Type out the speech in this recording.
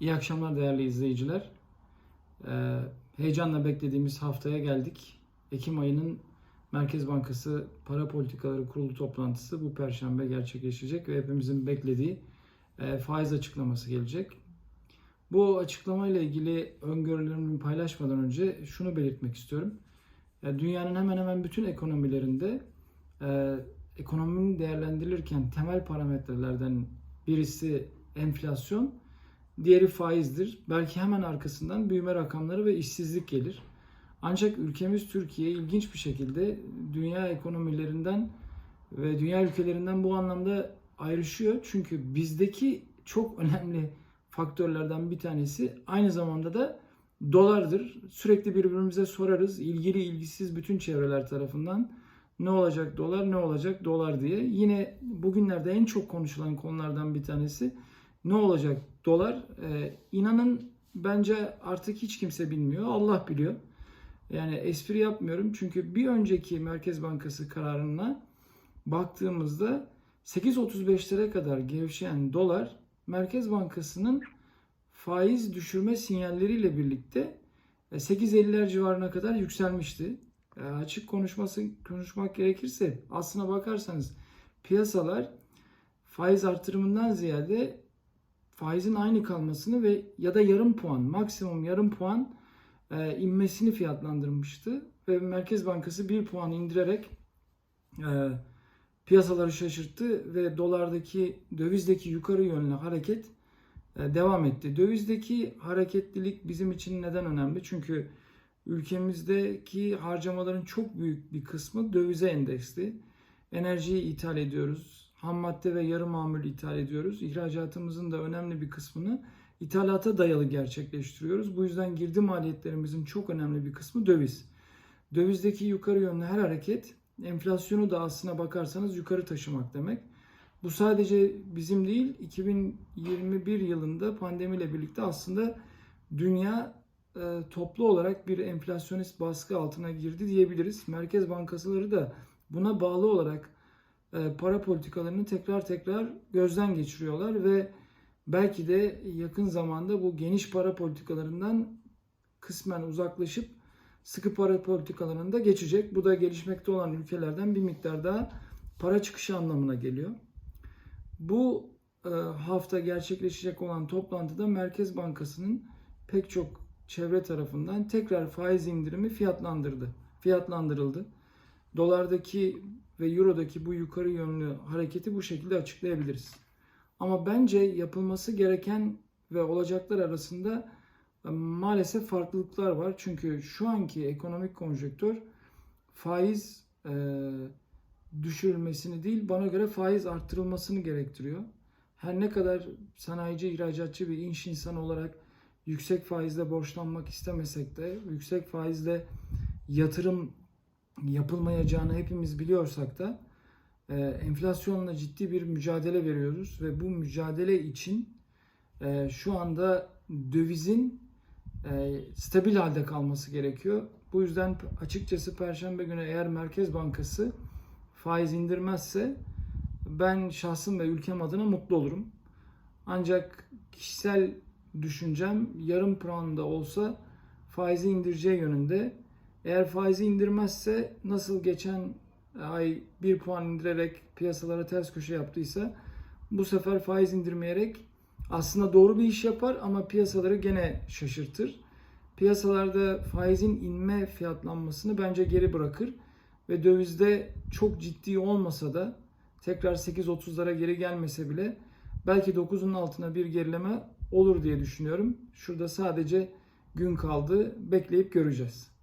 İyi akşamlar değerli izleyiciler. Ee, heyecanla beklediğimiz haftaya geldik. Ekim ayının Merkez Bankası Para Politikaları Kurulu toplantısı bu perşembe gerçekleşecek ve hepimizin beklediği e, faiz açıklaması gelecek. Bu açıklamayla ilgili öngörülerimi paylaşmadan önce şunu belirtmek istiyorum. Ya, dünyanın hemen hemen bütün ekonomilerinde e, ekonominin değerlendirilirken temel parametrelerden birisi enflasyon, diğeri faizdir. Belki hemen arkasından büyüme rakamları ve işsizlik gelir. Ancak ülkemiz Türkiye ilginç bir şekilde dünya ekonomilerinden ve dünya ülkelerinden bu anlamda ayrışıyor. Çünkü bizdeki çok önemli faktörlerden bir tanesi aynı zamanda da dolardır. Sürekli birbirimize sorarız. İlgili ilgisiz bütün çevreler tarafından ne olacak dolar ne olacak dolar diye. Yine bugünlerde en çok konuşulan konulardan bir tanesi ne olacak dolar. Ee, inanın bence artık hiç kimse bilmiyor. Allah biliyor. Yani espri yapmıyorum çünkü bir önceki Merkez Bankası kararına baktığımızda 8.35'lere kadar gevşeyen dolar Merkez Bankası'nın faiz düşürme sinyalleriyle birlikte 8.50'ler civarına kadar yükselmişti. E, açık konuşması konuşmak gerekirse aslına bakarsanız piyasalar faiz artırımından ziyade faizin aynı kalmasını ve ya da yarım puan maksimum yarım puan e, inmesini fiyatlandırmıştı ve Merkez Bankası bir puan indirerek e, piyasaları şaşırttı ve dolardaki dövizdeki yukarı yönlü hareket e, devam etti. Dövizdeki hareketlilik bizim için neden önemli? Çünkü ülkemizdeki harcamaların çok büyük bir kısmı dövize endeksli. Enerjiyi ithal ediyoruz. Ham madde ve yarı mamul ithal ediyoruz. İhracatımızın da önemli bir kısmını ithalata dayalı gerçekleştiriyoruz. Bu yüzden girdi maliyetlerimizin çok önemli bir kısmı döviz. Dövizdeki yukarı yönlü her hareket enflasyonu da aslına bakarsanız yukarı taşımak demek. Bu sadece bizim değil 2021 yılında pandemiyle birlikte aslında dünya e, toplu olarak bir enflasyonist baskı altına girdi diyebiliriz. Merkez bankaları da buna bağlı olarak para politikalarını tekrar tekrar gözden geçiriyorlar ve belki de yakın zamanda bu geniş para politikalarından kısmen uzaklaşıp sıkı para politikalarında geçecek. Bu da gelişmekte olan ülkelerden bir miktar daha para çıkışı anlamına geliyor. Bu e, hafta gerçekleşecek olan toplantıda Merkez Bankası'nın pek çok çevre tarafından tekrar faiz indirimi fiyatlandırdı. Fiyatlandırıldı. Dolardaki ve eurodaki bu yukarı yönlü hareketi bu şekilde açıklayabiliriz. Ama bence yapılması gereken ve olacaklar arasında e, maalesef farklılıklar var. Çünkü şu anki ekonomik konjonktür faiz e, düşürülmesini değil bana göre faiz arttırılmasını gerektiriyor. Her ne kadar sanayici, ihracatçı bir iş insanı olarak yüksek faizle borçlanmak istemesek de yüksek faizle yatırım yapılmayacağını hepimiz biliyorsak da e, enflasyonla ciddi bir mücadele veriyoruz ve bu mücadele için e, şu anda dövizin e, stabil halde kalması gerekiyor. Bu yüzden açıkçası Perşembe günü eğer Merkez Bankası faiz indirmezse ben şahsım ve ülkem adına mutlu olurum. Ancak kişisel düşüncem yarım puan da olsa faizi indireceği yönünde. Eğer faizi indirmezse nasıl geçen ay bir puan indirerek piyasalara ters köşe yaptıysa bu sefer faiz indirmeyerek aslında doğru bir iş yapar ama piyasaları gene şaşırtır. Piyasalarda faizin inme fiyatlanmasını bence geri bırakır ve dövizde çok ciddi olmasa da tekrar 8.30'lara geri gelmese bile belki 9'un altına bir gerileme olur diye düşünüyorum. Şurada sadece gün kaldı. Bekleyip göreceğiz.